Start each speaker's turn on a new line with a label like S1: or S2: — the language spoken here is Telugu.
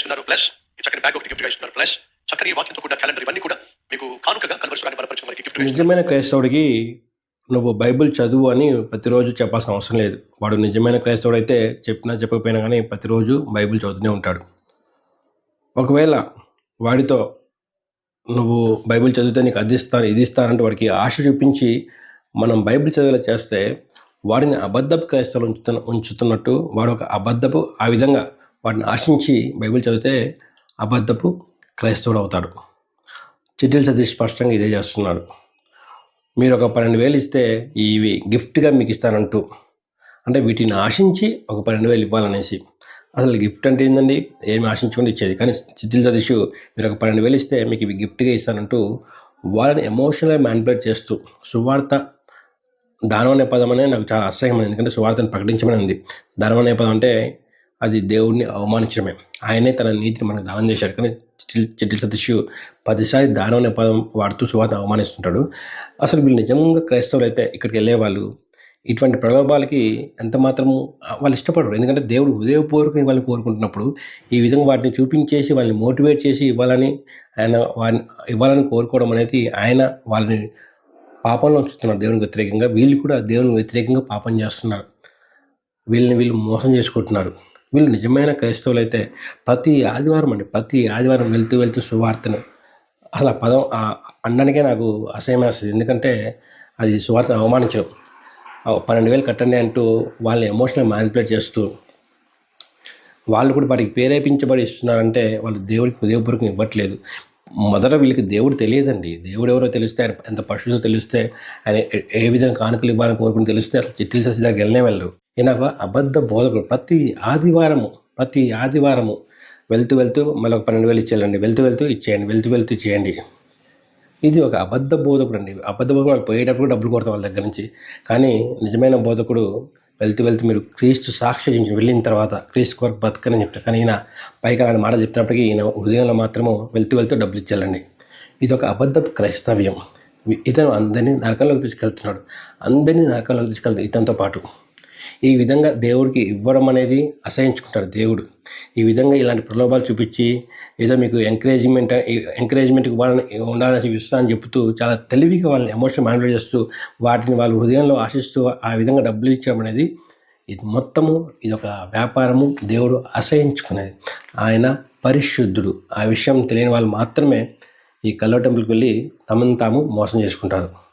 S1: ఇస్తున్నారు. ప్లస్ చక్కని బ్యాగ్ ఒకటి గిఫ్ట్గా ఇస్తున్నారు. ప్లస్ చక్కని వాక్యంతో కూడా క్యాలెండర్ ఇవన్నీ కూడా మీకు కానుకగా కన్వర్షన్ బలపరచడం వారికి గిఫ్ట్
S2: నిజమైన క్రైస్తవుడికి నువ్వు బైబిల్ చదువు అని ప్రతిరోజు చెప్పాల్సిన అవసరం లేదు. వాడు నిజమైన క్రైస్తవుడు అయితే చెప్పినా చెప్పకపోయినా కానీ ప్రతిరోజు బైబిల్ చదువుతూనే ఉంటాడు. ఒకవేళ వాడితో నువ్వు బైబిల్ చదివితే నీకు అది ఇస్తాను ఇది ఇస్తానంటే వాడికి ఆశ చూపించి మనం బైబిల్ చదివేలా చేస్తే వాడిని అబద్ధపు క్రైస్తవులు ఉంచుతున్న ఉంచుతున్నట్టు వాడు ఒక అబద్ధపు ఆ విధంగా వాడిని ఆశించి బైబిల్ చదివితే అబద్ధపు క్రైస్తవుడు అవుతాడు. చిట్టిల్ సతీష్ స్పష్టంగా ఇదే చేస్తున్నాడు. మీరు ఒక పన్నెండు వేలు ఇస్తే ఇవి గిఫ్ట్గా మీకు ఇస్తానంటూ అంటే వీటిని ఆశించి ఒక పన్నెండు వేలు ఇవ్వాలనేసి. అసలు గిఫ్ట్ అంటే ఏంటండి ఏమి ఆశించుకుని ఇచ్చేది. కానీ చిట్టిల్ సతీష్ మీరు ఒక పన్నెండు వేలు ఇస్తే మీకు ఇవి గిఫ్ట్గా ఇస్తానంటూ వాళ్ళని ఎమోషనల్గా మ్యానిపులేట్ చేస్తూ సువార్త దానం అనే పదం అనే నాకు చాలా అసహ్యమైంది. ఎందుకంటే సువార్తను ప్రకటించమని ఉంది. దానం అనే పదం అంటే అది దేవుడిని అవమానించడమే. ఆయనే తన నీతిని మనకు దానం చేశాడు. కానీ చిటిల్ చిటిల్ పదిసారి దానం అనే పదం వాడుతూ సువాత అవమానిస్తుంటాడు. అసలు వీళ్ళు నిజంగా క్రైస్తవులు అయితే ఇక్కడికి వెళ్ళే వాళ్ళు ఇటువంటి ప్రలోభాలకి ఎంత మాత్రము వాళ్ళు ఇష్టపడరు. ఎందుకంటే దేవుడు హృదయపూర్వకంగా వాళ్ళని కోరుకుంటున్నప్పుడు ఈ విధంగా వాటిని చూపించేసి వాళ్ళని మోటివేట్ చేసి ఇవ్వాలని ఆయన వారిని ఇవ్వాలని కోరుకోవడం అనేది ఆయన వాళ్ళని పాపంలో ఉంచుతున్నారు. దేవునికి వ్యతిరేకంగా వీళ్ళు కూడా దేవునికి వ్యతిరేకంగా పాపం చేస్తున్నారు. వీళ్ళని వీళ్ళు మోసం చేసుకుంటున్నారు. వీళ్ళు నిజమైన క్రైస్తవులు అయితే ప్రతి ఆదివారం అండి ప్రతి ఆదివారం వెళ్తూ వెళ్తూ సువార్తను అలా పదం ఆ అనడానికే నాకు అసహ్యం వేస్తుంది. ఎందుకంటే అది సువార్తను అవమానించడం. పన్నెండు వేలు కట్టండి అంటూ వాళ్ళని ఎమోషనల్ మ్యానిపులేట్ చేస్తూ వాళ్ళు కూడా వాటికి ప్రేరేపించబడి ఇస్తున్నారంటే వాళ్ళు దేవుడికి హృదయపూర్వకం ఇవ్వట్లేదు. మొదట వీళ్ళకి దేవుడు తెలియదండి. దేవుడు ఎవరో తెలిస్తే ఆయన ఎంత పశువులో తెలిస్తే ఆయన ఏ- ఏ విధంగా కానుకలు ఇవ్వాలని కోరుకుని తెలిస్తే అసలు చిట్టిల్ ససి దగ్గర వెళ్ళనే వెళ్ళరు. ఈయన ఒక అబద్ధ బోధకుడు. ప్రతి ఆదివారము ప్రతి ఆదివారము వెళ్తూ వెళ్తూ మళ్ళీ ఒక పన్నెండు వేలు ఇచ్చేయాలండి. వెళ్తూ వెళ్తూ ఇచ్చేయండి. వెళ్తూ వెళ్తూ ఇచ్చేయండి ఇది ఒక అబద్ధ బోధకుడు అండి. అబద్ధ బోధకుడు పోయేటప్పుడు డబ్బులు కొడతాం వాళ్ళ దగ్గర నుంచి. కానీ నిజమైన బోధకుడు వెళ్తూ వెళ్తూ మీరు క్రీస్తు సాక్షి వెళ్ళిన తర్వాత క్రీస్తు కొరకు బతకని చెప్తారు. కానీ ఈయన పైకి అలాంటి మాట చెప్తున్నప్పటికీ ఈయన హృదయంలో మాత్రము వెళ్తూ వెళ్తూ డబ్బులు ఇచ్చేయాలండి. ఇది ఒక అబద్ధ క్రైస్తవ్యం. ఇతను అందరినీ నరకంలోకి తీసుకెళ్తున్నాడు. అందరినీ నరకంలోకి తీసుకెళ్తాడు ఇతనితో పాటు. ఈ విధంగా దేవుడికి ఇవ్వడం అనేది అసహించుకుంటాడు దేవుడు. ఈ విధంగా ఇలాంటి ప్రలోభాలు చూపించి ఏదో మీకు ఎంకరేజ్మెంట్ ఎంకరేజ్మెంట్కి వాళ్ళని ఉండాలని ఇస్తా అని చెప్తూ చాలా తెలివిగా వాళ్ళని ఎమోషన్ మ్యానిపులేట్ చేస్తూ వాటిని వాళ్ళ హృదయంలో ఆశిస్తూ ఆ విధంగా డబ్బులు ఇచ్చడం అనేది ఇది మొత్తము ఇది ఒక వ్యాపారము దేవుడు అసహించుకునేది. ఆయన పరిశుద్ధుడు. ఆ విషయం తెలియని వాళ్ళు మాత్రమే ఈ కల్లో టెంపుల్కి వెళ్ళి తమను తాము మోసం చేసుకుంటారు.